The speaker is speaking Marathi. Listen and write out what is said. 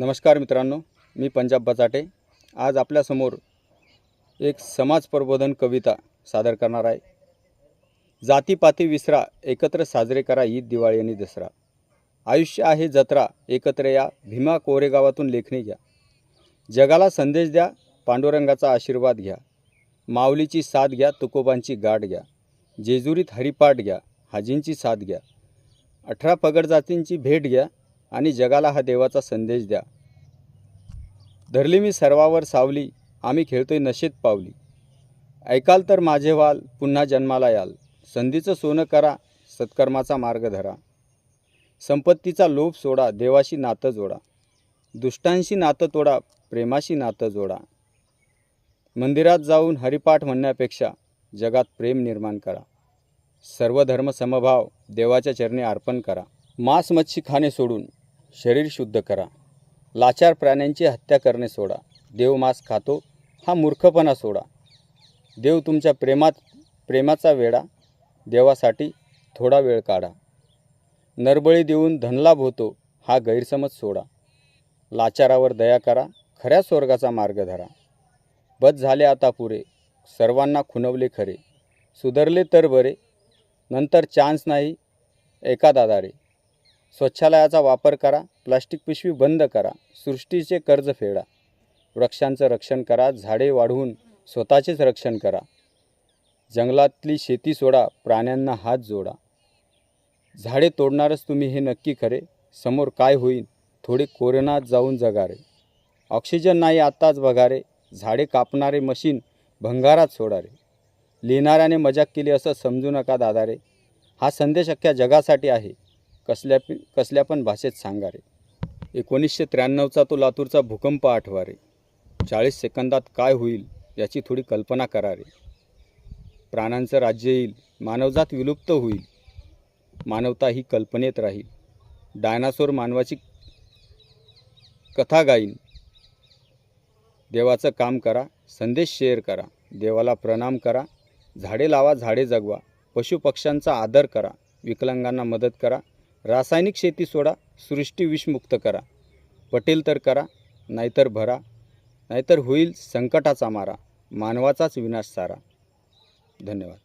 नमस्कार मित्रांनो मी पंजाब बचाटे. आज आपल्यासमोर एक समाज प्रबोधन कविता सादर करणार आहे. जातीपाती विसरा एकत्र साजरे करा ईद दिवाळी आणि दसरा. आयुष्य आहे जत्रा एकत्र या भीमा कोरेगावातून लेखणी घ्या. जगाला संदेश द्या पांडुरंगाचा आशीर्वाद घ्या. माऊलीची साथ घ्या तुकोबांची गाठ घ्या. जेजुरीत हरिपाठ घ्या हाजींची साथ घ्या. अठरा पगड जातींची भेट घ्या. आणि जगाला हा देवाचा संदेश द्या. धरली मी सर्वावर सावली आम्ही खेळतोय नशेत पावली. ऐकाल तर माझे वाल पुन्हा जन्माला याल. संधीचं सोनं करा सत्कर्माचा मार्ग धरा. संपत्तीचा लोभ सोडा देवाशी नातं जोडा. दुष्टांशी नातं तोडा प्रेमाशी नातं जोडा. मंदिरात जाऊन हरिपाठ म्हणण्यापेक्षा जगात प्रेम निर्माण करा. सर्व धर्म समभाव देवाच्या चरणी अर्पण करा. मांस मच्छी खाणे सोडून शरीर शुद्ध करा. लाचार प्राण्यांची हत्या करणे सोडा. देव मांस खातो हा मूर्खपणा सोडा. देव तुमच्या प्रेमात प्रेमाचा वेडा देवासाठी थोडा वेळ काढा. नरबळी देऊन धनलाभ होतो हा गैरसमज सोडा. लाचारावर दया करा खऱ्या स्वर्गाचा मार्ग धरा. बस झाले आता पुरे सर्वांना खुनवले खरे. सुधरले तर बरे नंतर चान्स नाही एका दादारे. स्वच्छालयाचा वापर करा प्लास्टिक पिशवी बंद करा सृष्टीचे कर्ज फेडा वृक्षांचं रक्षण करा झाडे वाढवून स्वतःचेच रक्षण करा जंगलातली शेती सोडा प्राण्यांना हात जोडा. झाडे तोडणारच तुम्ही हे नक्की खरे समोर काय होईल थोडे कोरोनात जाऊन जगा रे ऑक्सिजन नाही आत्ताच बघारे झाडे कापणारे मशीन भंगारात सोडा रे लिहिणाऱ्याने मजाक केली असं समजू नका दादा रे हा संदेश अख्ख्या जगासाठी आहे. कसल्या कसल्या पण भाषेत सांगा रे एकोणीसशे त्र्याण्णवचा तो लातूरचा भूकंप आठवा रे चाळीस सेकंदात काय होईल याची थोडी कल्पना करा रे प्राणांचं राज्य येईल मानवजात विलुप्त होईल. मानवता ही कल्पनेत राहील. डायनासोर मानवाची कथा गाईन. देवाचं काम करा संदेश शेअर करा देवाला प्रणाम करा झाडे लावा झाडे जगवा पशुपक्ष्यांचा आदर करा विकलांगांना मदत करा रासायनिक शेती सोडा सृष्टी विषमुक्त करा. पटेल तर करा नाहीतर भरा. नाहीतर होईल संकटाचा मारा. मानवाचाच विनाश सारा. धन्यवाद.